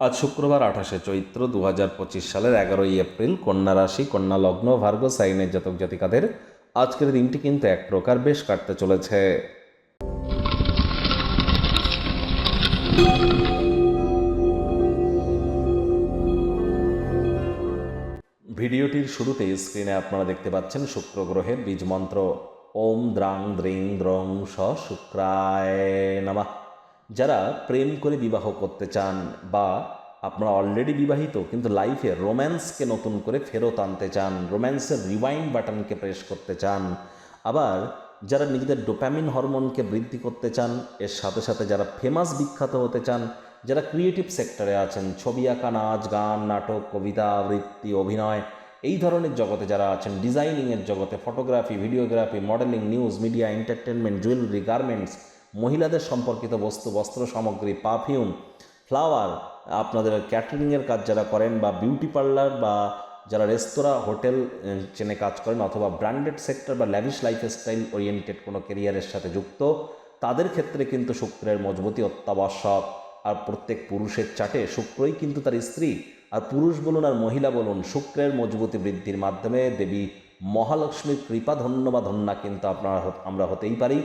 আজ শুক্রবার আঠাশে চৈত্র দু হাজার পঁচিশ সালের এগারোই এপ্রিল কন্যা রাশি, কন্যা লগ্ন ভার্গ সাইনের জাতক জাতিকাদের আজকের দিনটি কিন্তু এক প্রকার বেশ কাটতে চলেছে। ভিডিওটির শুরুতে স্ক্রিনে আপনারা দেখতে পাচ্ছেন শুক্র গ্রহের বীজ মন্ত্র। ওম দ্রাং দ্রিং দ্রং স শুক্রায় নামা। যারা প্রেম করে বিবাহ করতে চান বা আপনারা অলরেডি বিবাহিত, কিন্তু লাইফে রোম্যান্সকে নতুন করে ফেরত আনতে চান রোম্যান্সের রিওয়াইন্ড বাটনকে প্রেস করতে চান, আবার যারা নিজেদের ডোপ্যামিন হরমোনকে বৃদ্ধি করতে চান, এর সাথে সাথে যারা ফেমাস বিখ্যাত হতে চান, যারা ক্রিয়েটিভ সেক্টরে আছেন, ছবি আঁকা, নাচ, গান, নাটক, কবিতা, আবৃত্তি, অভিনয়, এই ধরনের জগতে যারা আছেন ডিজাইনিংয়ের জগতে photography videography modeling news media entertainment jewellery garments মহিলাদের সম্পর্কিত বস্তু, বস্ত্র সামগ্রী পারফিউম ফ্লাওয়ার আপনাদের ক্যাটারিংয়ের কাজ যারা করেন বা বিউটি পার্লার বা যারা রেস্তোরাঁ হোটেল চেনে কাজ করেন অথবা ব্র্যান্ডেড সেক্টর বা ল্যাভিশ লাইফস্টাইল ওরিয়েন্টেড কোনো কেরিয়ারের সাথে যুক্ত, তাদের ক্ষেত্রে কিন্তু শুক্রের মজবুতি অত্যাবশ্যক। আর প্রত্যেক পুরুষের চাটে শুক্রই কিন্তু তার স্ত্রী। আর পুরুষ বলুন আর মহিলা বলুন, শুক্রের মজবুতি বৃদ্ধির মাধ্যমে দেবী মহালক্ষ্মীর কৃপা ধন্য বা ধন্যা কিন্তু আপনারা আমরা হতেই পারি।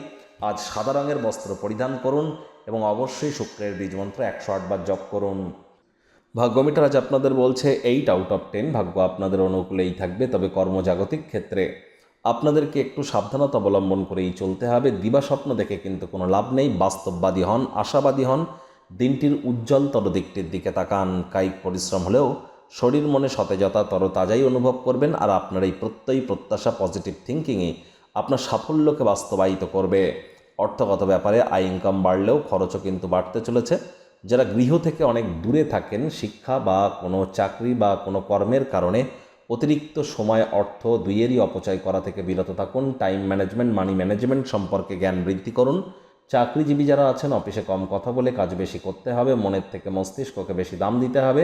আজ সাদা রঙের বস্ত্র পরিধান করুন এবং অবশ্যই শুক্রের বীজ বীজমন্ত্র একশো আটবার জপ করুন। ভাগ্যমিটার আজ আপনাদের বলছে এইট আউট অফ টেন ভাগ্য আপনাদের অনুকূলেই থাকবে, তবে কর্মজাগতিক ক্ষেত্রে আপনাদেরকে একটু সাবধানতা অবলম্বন করেই চলতে হবে। দিবা স্বপ্ন দেখে কিন্তু কোনো লাভ নেই, বাস্তববাদী হন, আশাবাদী হন, দিনটির উজ্জ্বলতর দিকটির দিকে তাকান। কায়িক পরিশ্রম হলেও শরীর মনে সতেজতা তরতাজাই অনুভব করবেন আর আপনার এই প্রত্যয়ী প্রত্যাশা পজিটিভ থিঙ্কিংই আপনার সাফল্যকে বাস্তবায়িত করবে। অর্থগত ব্যাপারে আয় ইনকাম বাড়লেও খরচও কিন্তু বাড়তে চলেছে। যারা গৃহ থেকে অনেক দূরে থাকেন, শিক্ষা বা কোনো চাকরি বা কোনো কর্মের কারণে অতিরিক্ত সময়, অর্থ দুইয়েরই অপচয় করা থেকে বিরত থাকুন। টাইম ম্যানেজমেন্ট মানি ম্যানেজমেন্ট সম্পর্কে জ্ঞান বৃদ্ধি করুন। চাকরিজীবী যারা আছেন, অফিসে কম কথা বলে কাজ বেশি করতে হবে, মনের থেকে মস্তিষ্ককে বেশি দাম দিতে হবে।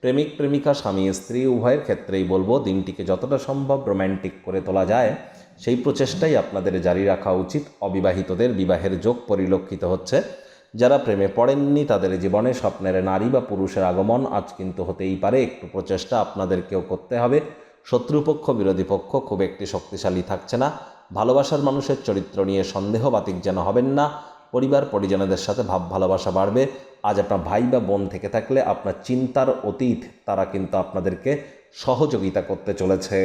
প্রেমিক, প্রেমিকা, স্বামী, স্ত্রী, উভয়ের ক্ষেত্রেই বলব দিনটিকে যতটা সম্ভব রোম্যান্টিক করে তোলা যায়। সেই প্রচেষ্টাই আপনাদের জারি রাখা উচিত। অবিবাহিতদের বিবাহের যোগ পরিলক্ষিত হচ্ছে। যারা প্রেমে পড়েননি, তাদের জীবনে স্বপ্নের নারী বা পুরুষের আগমন আজ কিন্তু হতেই পারে। একটু প্রচেষ্টা আপনাদেরকেও করতে হবে। শত্রুপক্ষ, বিরোধী পক্ষ খুব একটি শক্তিশালী থাকছে না। ভালোবাসার মানুষের চরিত্র নিয়ে সন্দেহ বাতিক যেন হবেন না। পরিবার, পরিজনদের সাথে ভাব, ভালোবাসা বাড়বে। আজ আপনার ভাই বা বোন থেকে থাকলে আপনার চিন্তার অতীত, তারা কিন্তু আপনাদেরকে সহযোগিতা করতে চলেছে।